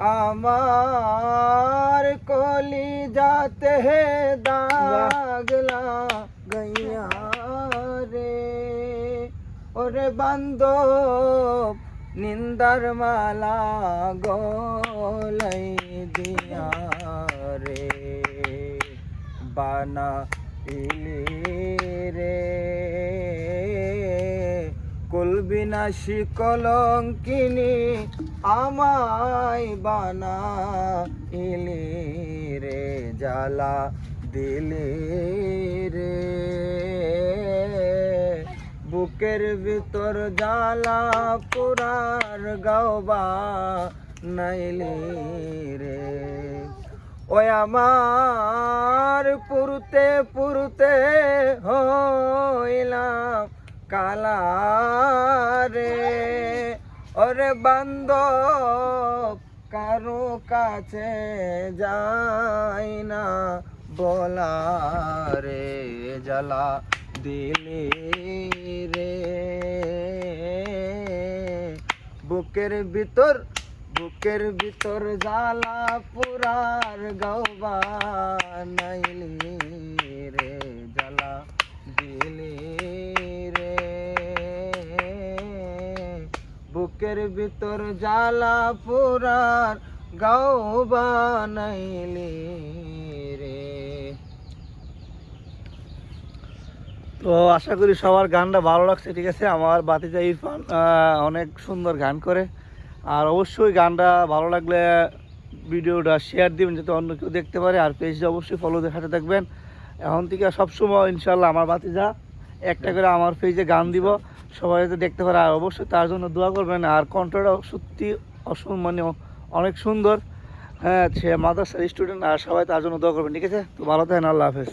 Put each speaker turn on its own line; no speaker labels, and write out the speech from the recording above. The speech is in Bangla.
আমার কলি যাতে দাগলা গইয়া রে। ওরে বান্ধব, নিন্দার মালা গলাই দিয়া রে। বানা ইলি রে। কুলবিনাশী কলঙ্কিনী আমায় বানা। ইলি রে জ্বালা, দিলি রে। বুকের ভিতর জ্বালা পুরার গাওবা নাইলি রে। ওই আমার পুরুতে পুরুতে হইলাম। কালা রে ওরে বান্ধব, কারও কাছে যাই না বলা রে জ্বালা দিলি রে। বুকের ভিতর বুকের ভিতর জ্বালা পুরার গৌবা নাইলি। বুকের ভিতর জ্বালা পুরার গাওবা নাইলি রে।
তো আশা করি সবার গানটা ভালো লাগছে, ঠিক আছে? আমার বাতিজা ইরফান অনেক সুন্দর গান করে। আর অবশ্যই গানটা ভালো লাগলে ভিডিওটা শেয়ার দিবেন যাতে অন্য কেউ দেখতে পারে। আর পেজটা অবশ্যই ফলো দেখাতে থাকবেন। এখন থেকে সবসময় ইনশাল্লাহ আমার বাতিজা একটা করে আমার পেজে গান দিব। সবাই যাতে দেখতে পারে, আর অবশ্যই তার জন্য দোয়া করবেন। আর কণ্ঠটা সত্যি অসম মানে অনেক সুন্দর। হ্যাঁ সে মাদ্রাসার স্টুডেন্ট আর সবাই তার জন্য দোয়া করবেন, ঠিক আছে? তো ভালো থাকেন, আল্লাহ হাফেজ।